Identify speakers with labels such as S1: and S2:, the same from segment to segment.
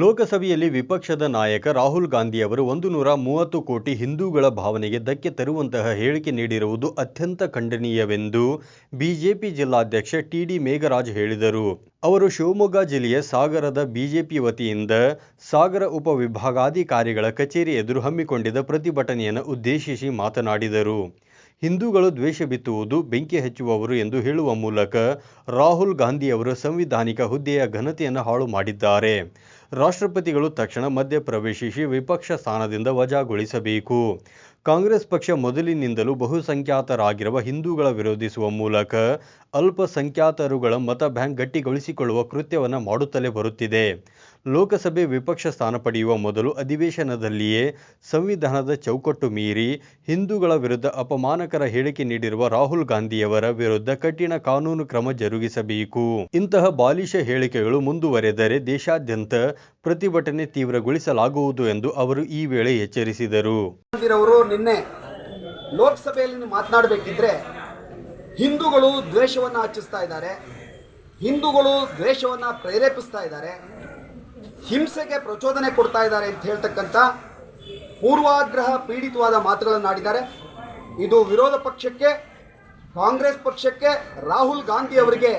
S1: ಲೋಕಸಭೆಯಲ್ಲಿ ವಿಪಕ್ಷದ ನಾಯಕ ರಾಹುಲ್ ಗಾಂಧಿ ಅವರು ಒಂದು ನೂರ ಮೂವತ್ತು ಕೋಟಿ ಹಿಂದೂಗಳ ಭಾವನೆಗೆ ಧಕ್ಕೆ ತರುವಂತಹ ಹೇಳಿಕೆ ನೀಡಿರುವುದು ಅತ್ಯಂತ ಖಂಡನೀಯವೆಂದು ಬಿಜೆಪಿ ಜಿಲ್ಲಾಧ್ಯಕ್ಷ ಟಿಡಿ ಮೇಘರಾಜ್ ಹೇಳಿದರು. ಅವರು ಶಿವಮೊಗ್ಗ ಜಿಲ್ಲೆಯ ಸಾಗರದ ಬಿಜೆಪಿ ವತಿಯಿಂದ ಸಾಗರ ಉಪವಿಭಾಗಾಧಿಕಾರಿಗಳ ಕಚೇರಿ ಎದುರು ಹಮ್ಮಿಕೊಂಡಿದ್ದ ಪ್ರತಿಭಟನೆಯನ್ನು ಉದ್ದೇಶಿಸಿ ಮಾತನಾಡಿದರು. ಹಿಂದೂಗಳು ದ್ವೇಷ ಬಿತ್ತುವುದು ಬೆಂಕಿ ಹಚ್ಚುವವರು ಎಂದು ಹೇಳುವ ಮೂಲಕ ರಾಹುಲ್ ಗಾಂಧಿ ಅವರು ಸಂವಿಧಾನಿಕ ಹುದ್ದೆಯ ಘನತೆಯನ್ನು ಹಾಳು ಮಾಡಿದ್ದಾರೆ. ರಾಷ್ಟ್ರಪತಿಗಳು ತಕ್ಷಣ ಮಧ್ಯ ಪ್ರವೇಶಿಸಿ ವಿಪಕ್ಷ ಸ್ಥಾನದಿಂದ ವಜಾಗೊಳಿಸಬೇಕು. ಕಾಂಗ್ರೆಸ್ ಪಕ್ಷ ಮೊದಲಿನಿಂದಲೂ ಬಹುಸಂಖ್ಯಾತರಾಗಿರುವ ಹಿಂದೂಗಳ ವಿರೋಧಿಸುವ ಮೂಲಕ ಅಲ್ಪಸಂಖ್ಯಾತರುಗಳ ಮತ ಬ್ಯಾಂಕ್ ಗಟ್ಟಿಗೊಳಿಸಿಕೊಳ್ಳುವ ಕೃತ್ಯವನ್ನು ಮಾಡುತ್ತಲೇ ಬರುತ್ತಿದೆ. ಲೋಕಸಭೆ ವಿಪಕ್ಷ ಸ್ಥಾನ ಪಡೆಯುವ ಮೊದಲು ಅಧಿವೇಶನದಲ್ಲಿಯೇ ಸಂವಿಧಾನದ ಚೌಕಟ್ಟು ಮೀರಿ ಹಿಂದೂಗಳ ವಿರುದ್ಧ ಅಪಮಾನಕರ ಹೇಳಿಕೆ ನೀಡಿರುವ ರಾಹುಲ್ ಗಾಂಧಿಯವರ ವಿರುದ್ಧ ಕಠಿಣ ಕಾನೂನು ಕ್ರಮ ಜರುಗಿಸಬೇಕು. ಇಂತಹ ಬಾಲಿಷ ಹೇಳಿಕೆಗಳು ಮುಂದುವರೆದರೆ ದೇಶಾದ್ಯಂತ ಪ್ರತಿಭಟನೆ ತೀವ್ರಗೊಳಿಸಲಾಗುವುದು ಎಂದು ಅವರು ಈ ವೇಳೆ ಎಚ್ಚರಿಸಿದರು.
S2: ನಿನ್ನೆ ಲೋಕಸಭೆಯಲ್ಲಿ ಮಾತನಾಡಬೇಕಿದ್ರೆ ಹಿಂದೂಗಳು ದ್ವೇಷವನ್ನು ಹಚ್ಚಿಸ್ತಾ ಇದ್ದಾರೆ. ಹಿಂದೂಗಳು ದ್ವೇಷವನ್ನು ಪ್ರೇರೇಪಿಸ್ತಾ ಇದ್ದಾರೆ. ಹಿಂಸೆಗೆ ಪ್ರಚೋದನೆ ಕೊಡ್ತಾ ಇದ್ದಾರೆ ಅಂತ ಹೇಳ್ತಕ್ಕಂಥ ಪೂರ್ವಾಗ್ರಹ ಪೀಡಿತವಾದ ಮಾತುಗಳನ್ನು ಆಡಿದ್ದಾರೆ. ಇದು ವಿರೋಧ ಪಕ್ಷಕ್ಕೆ, ಕಾಂಗ್ರೆಸ್ ಪಕ್ಷಕ್ಕೆ, ರಾಹುಲ್ ಗಾಂಧಿ ಅವರಿಗೆ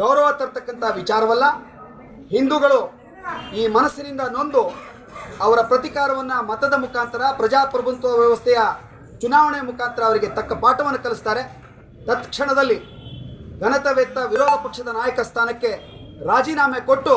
S2: ಗೌರವ ತರ್ತಕ್ಕಂಥ ವಿಚಾರವಲ್ಲ. ಹಿಂದೂಗಳು ಈ ಮನಸ್ಸಿನಿಂದ ನೊಂದು ಅವರ ಪ್ರತಿಕಾರವನ್ನು ಮತದ ಮುಖಾಂತರ, ಪ್ರಜಾಪ್ರಭುತ್ವ ವ್ಯವಸ್ಥೆಯ ಚುನಾವಣೆ ಮುಖಾಂತರ ಅವರಿಗೆ ತಕ್ಕ ಪಾಠವನ್ನು ಕಲಿಸ್ತಾರೆ. ತತ್ಕ್ಷಣದಲ್ಲಿ ಘನತವೆತ್ತ ವಿರೋಧ ಪಕ್ಷದ ನಾಯಕ ಸ್ಥಾನಕ್ಕೆ ರಾಜೀನಾಮೆ ಕೊಟ್ಟು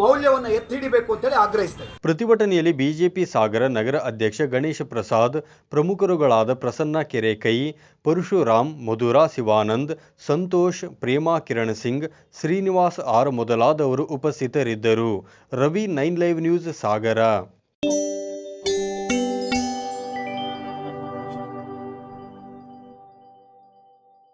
S2: ಮೌಲ್ಯವನ್ನು ಎತ್ತಿಡಿಬೇಕು ಅಂತೇಳಿ ಆಗ್ರಹಿಸ್ತೇವೆ
S1: ಪ್ರತಿಭಟನೆಯಲ್ಲಿ ಬಿಜೆಪಿ ಸಾಗರ ನಗರ ಅಧ್ಯಕ್ಷ ಗಣೇಶ ಪ್ರಸಾದ್, ಪ್ರಮುಖರುಗಳಾದ ಪ್ರಸನ್ನ ಕೆರೆಕೈ, ಪರಶುರಾಮ್, ಮಧುರಾ ಶಿವಾನಂದ್, ಸಂತೋಷ್, ಪ್ರೇಮಾ ಕಿರಣ್ ಸಿಂಗ್, ಶ್ರೀನಿವಾಸ್ ಆರ್ ಮೊದಲಾದವರು ಉಪಸ್ಥಿತರಿದ್ದರು. Ravi nine live news, Sagara.